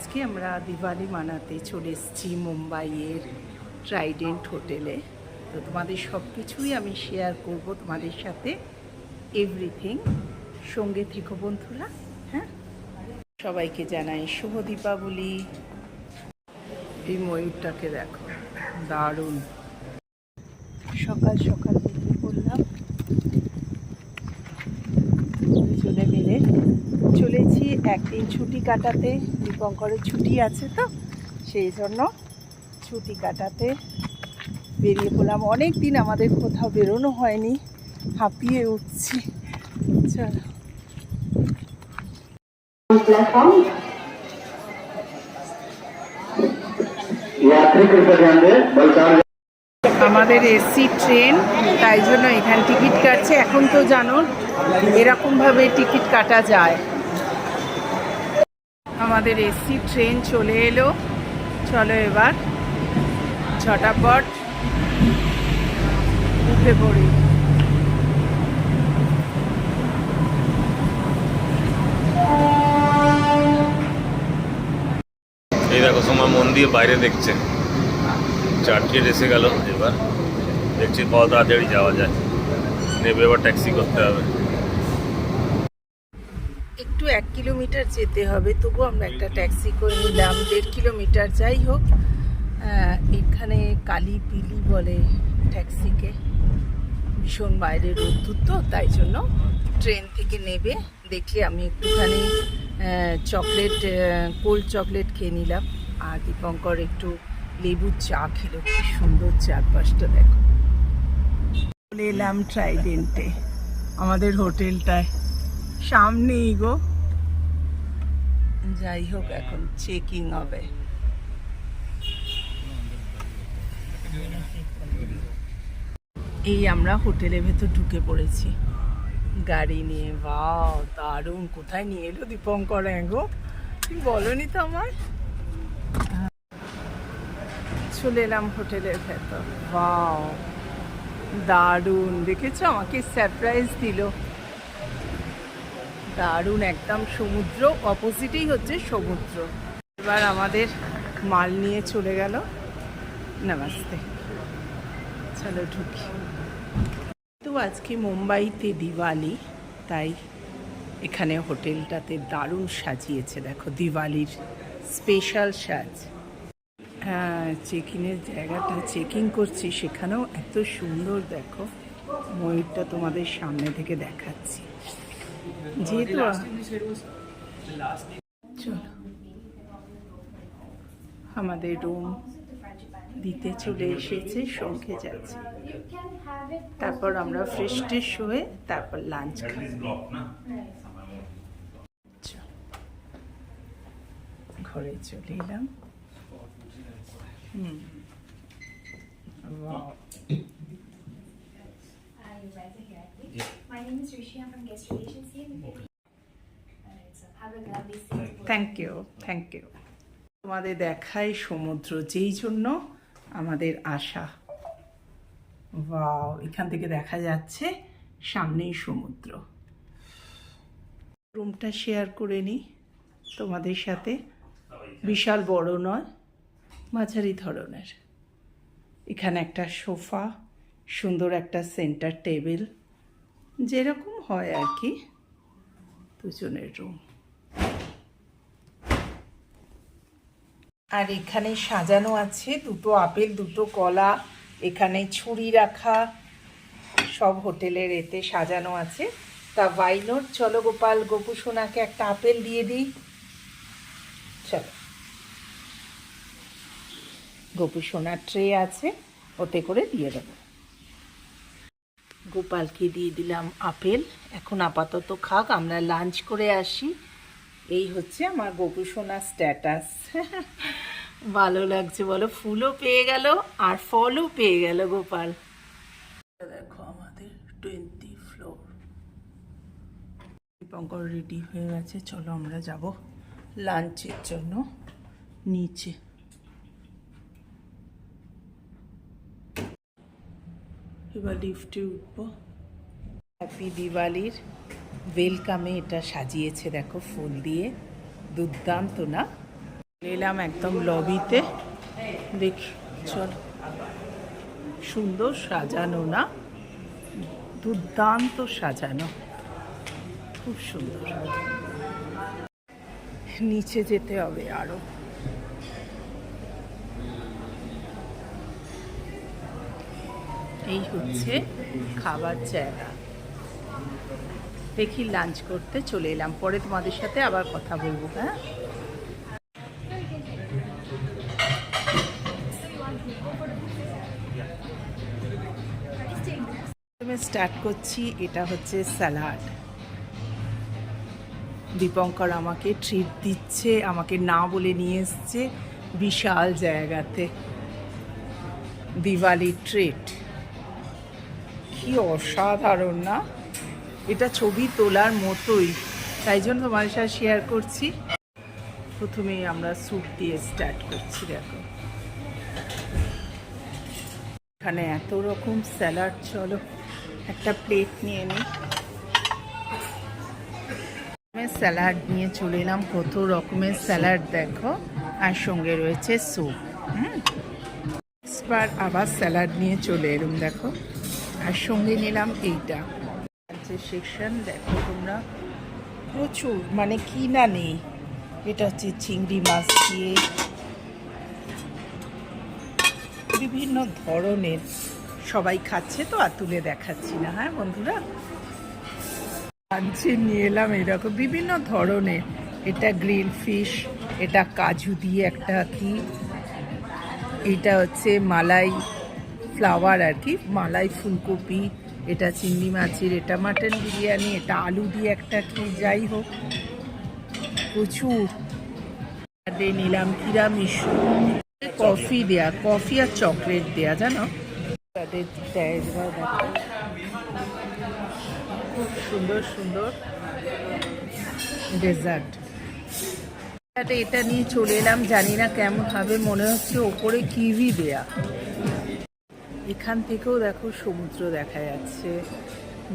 আজকে আমরা দিওয়ালি মানাতে চলে এসেছি মুম্বাইয়ের ট্রাইডেন্ট হোটেলে। তো তোমাদের সব কিছুই আমি শেয়ার করব তোমাদের সাথে। এভরিথিং সঙ্গে থেকো বন্ধুরা হ্যাঁ? সবাইকে জানাই শুভ দীপাবলি। এই ময়ূরটাকে দেখো, দারুণ। সকাল সকাল বেরিয়ে পড়লাম দুজনে মিলে চলেছি একদিন ছুটি কাটাতে দীপঙ্করের ছুটি আছে তো সেই জন্য ছুটি কাটাতে বেরিয়ে পড়লাম। অনেক দিন আমাদের কোথাও বেরোনো হয়নি হাঁপিয়ে উঠছি। চলো। আমাদের এসি ট্রেন তাই জন্য এখানে টিকিট কাটছে। এখন তো জানো এরকমভাবে টিকিট কাটা যায়। আমাদের এসি ট্রেন চলে এলো। চলো এবার ছটাপট উঠে পড়ি। এই দেখো, সোমা মন দিয়ে বাইরে দেখছে। চার্চ গেট এসে গেল, এবার দেখছি কত তাড়াতাড়ি যাওয়া যায়। নেবে এবার ট্যাক্সি করতে হবে। একটু এক কিলোমিটার যেতে হবে তবু আমরা একটা ট্যাক্সি করে নিলাম, দেড় কিলোমিটার যাই হোক। এখানে কালী পিলি বলে ট্যাক্সিকে, ভীষণ বাইরে রোদ্দুর তো, তাই জন্য ট্রেন থেকে নেবে। দেখলে আমি একটুখানি চকলেট কোল্ড চকলেট খেয়ে নিলাম। আর দীপঙ্কর একটু লেবুর চা খেলো, কি সুন্দর চারপাশটা দেখো। চলে এলাম ট্রাইডেন্টে, আমাদের হোটেলটায়। সামনেই গো যাই হোক, এখন চেকিং হবে। এই আমরা হোটেলের ভেতর ঢুকে পড়েছি। গাড়ি নিয়ে বাও দারুণ। কোথায় নিয়ে এলো দীপঙ্কর গো তুমি বলনি তো আমার চলে এলাম হোটেলের ভেতর। বাও দারুণ। দেখেছ? আমাকে সারপ্রাইজ দিল। দারুণ একদম সমুদ্র অপোজিটেই হচ্ছে সমুদ্র। এবার আমাদের মাল নিয়ে চলে গেল। নমস্তে। চলো ঢুকি। তো আজকে মুম্বাইতে দিওয়ালি, তাই এখানে হোটেলটাতে দারুণ সাজিয়েছে। দেখো, দিওয়ালির স্পেশাল সাজ। হ্যাঁ চেকিংয়ের জায়গাটা চেকিং করছি, সেখানেও এত সুন্দর, দেখো। ময়ূরটা তোমাদের সামনে থেকে দেখাচ্ছি। যেহেতু চলো। আমাদের রুম দিতে চলে এসেছে সঙ্গে যাচ্ছে। তারপর আমরা ফ্রেশ ট্রেশ হয়ে তারপর লাঞ্চ খাই। ঘরে চলে এলাম। হুম। I'm from Guest Relations team. Alright, so have a lovely stay. Thank you thank you তোমাদের দেখায় সমুদ্র যেই জন্য আমাদের আশা। ওয়াও এখান থেকে দেখা যাচ্ছে সামনেই সমুদ্র। রুমটা শেয়ার করে নিই তোমাদের সাথে। বিশাল বড় নয় মাঝারি ধরনের। এখানে একটা সোফা সুন্দর একটা সেন্টার টেবিল যেরকম হয় আর কি দুজনের রুম আর এখানে সাজানো আছে দুটো আপেল, দুটো কলা, এখানে ছুরি রাখা, সব হোটেলের এতে সাজানো আছে। তা ওয়াইনোট চলো গোপাল, গোপু সোনাকে একটা আপেল দিয়ে দিই। চলো। গোপু সোনার ট্রে আছে, ওতে করে দিয়ে দেবো। গোপালকে দিয়ে দিলাম আপেল। এখন আপাতত খাক, আমরা লাঞ্চ করে আসি। এই হচ্ছে আমার গোপু সোনার স্ট্যাটাস ভালো লাগছে বলো, ফুলও পেয়ে গেল আর ফলও পেয়ে গেল গোপাল। দেখো আমাদের টোয়েন্টি ফ্লোর দীপঙ্কর রেডি হয়ে গেছে, চলো আমরা যাব লাঞ্চের জন্য। নিচে। এবার লিফটে উঠবো। হ্যাপি দিওয়ালির ওয়েলকামে এটা সাজিয়েছে দেখো ফুল দিয়ে। দুর্দান্ত না? এলাম একদম লবিতে দেখি চল। সুন্দর সাজানো না? দুর্দান্ত সাজানো। খুব সুন্দর। নিচে যেতে হবে আরও। এই হচ্ছে খাবার জায়গা। দেখি লাঞ্চ করতে চলে এলাম। পরে তোমাদের সাথে আবার কথা বলব হ্যাঁ? স্টার্ট করছি, এটা হচ্ছে স্যালাড দীপঙ্কর আমাকে ট্রিট দিচ্ছে, আমাকে না বলে নিয়ে এসছে, বিশাল জায়গাতে। দিওয়ালি ট্রিট কি অসাধারণ, না? এটা ছবি তোলার মতোই। তাই জন্য তোমার সাথে শেয়ার করছি। প্রথমেই আমরা স্যুপ দিয়ে স্টার্ট করছি, দেখো। এখানে এত রকম স্যালাড চলো একটা প্লেট নিয়ে নিই। স্যালাড নিয়ে চলে এলাম। কত রকমের স্যালাড দেখো। আর সঙ্গে রয়েছে স্যুপ হুম? আবার স্যালাড নিয়ে চলে এলাম, দেখো। আর সঙ্গে নিলাম এইটা। সেকশন দেখো তোমরা। প্রচুর মানে কি না নেই। এটা হচ্ছে চিংড়ি মাছ দিয়ে বিভিন্ন ধরনের। সবাই খাচ্ছে তো, আর তুলে দেখাচ্ছি না হ্যাঁ বন্ধুরা? লাঞ্চে নিয়ে এলাম এরকম বিভিন্ন ধরনের। এটা গ্রিল ফিশ এটা কাজু দিয়ে একটা কি। এটা হচ্ছে মালাই ফ্লাওয়ার আর কি। মালাই ফুলকপি, এটা চিংড়ি মাছের, এটা মাটন বিরিয়ানি, এটা আলু দিয়ে একটা কি, যাই হোক। প্রচুর। নিলাম তিরামিসু কফি দেয়া, কফি আর চকলেট দেয়া, জানো? তাদের দেয় খুব সুন্দর সুন্দর। ডেজার্ট। এটা নিয়ে চলে এলাম, জানি না কেমন হবে, মনে হচ্ছে ওপরে কিভি দেয়া। এখান থেকেও দেখো সমুদ্র দেখা যাচ্ছে।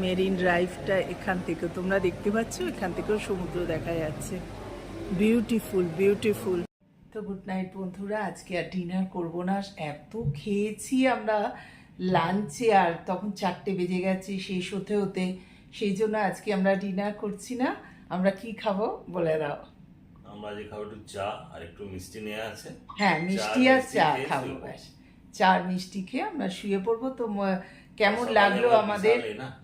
মেরিন ড্রাইভটা এখান থেকে তোমরা দেখতে পাচ্ছ এখান থেকেও সমুদ্র দেখা যাচ্ছে। বিউটিফুল বিউটিফুল তো গুড নাইট বন্ধুরা আজকে আর ডিনার করব না। এত খেয়েছি আমরা লাঞ্চে আর তখন চারটে বেজে গেছে শেষ হতে হতে। সেই জন্য আজকে আমরা ডিনার করছি না। আমরা কি খাব বলে দাও। আমরা যে খাব একটু চা আর একটু মিষ্টি নেওয়া আছে। হ্যাঁ মিষ্টি আর চা খাব ব্যাস। চা আর মিষ্টি খেয়ে আমরা শুয়ে পড়ব। তো কেমন লাগল আমাদের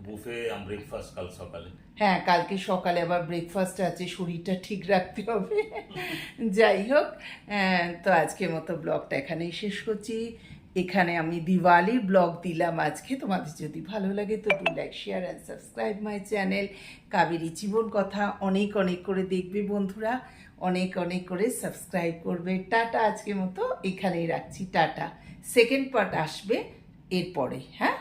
বুফে ব্রেকফাস্ট কাল সকালে। হ্যাঁ কালকে সকালে আবার ব্রেকফাস্ট আছে শরীরটা ঠিক রাখতে হবে। যাই হোক তো আজকের মতো ব্লগটা এখানেই শেষ করছি। এখানে আমি দিওয়ালির ব্লগ দিলাম আজকে। তোমাদের যদি ভালো লাগে তো do like share and subscribe my channel Kaberi জীবন কথা অনেক অনেক করে দেখবে বন্ধুরা। অনেক অনেক করে সাবস্ক্রাইব করবে। টাটা আজকের মতো। এখানেই রাখছি। টাটা। সেকেন্ড পার্ট আসবে এরপরে হ্যাঁ?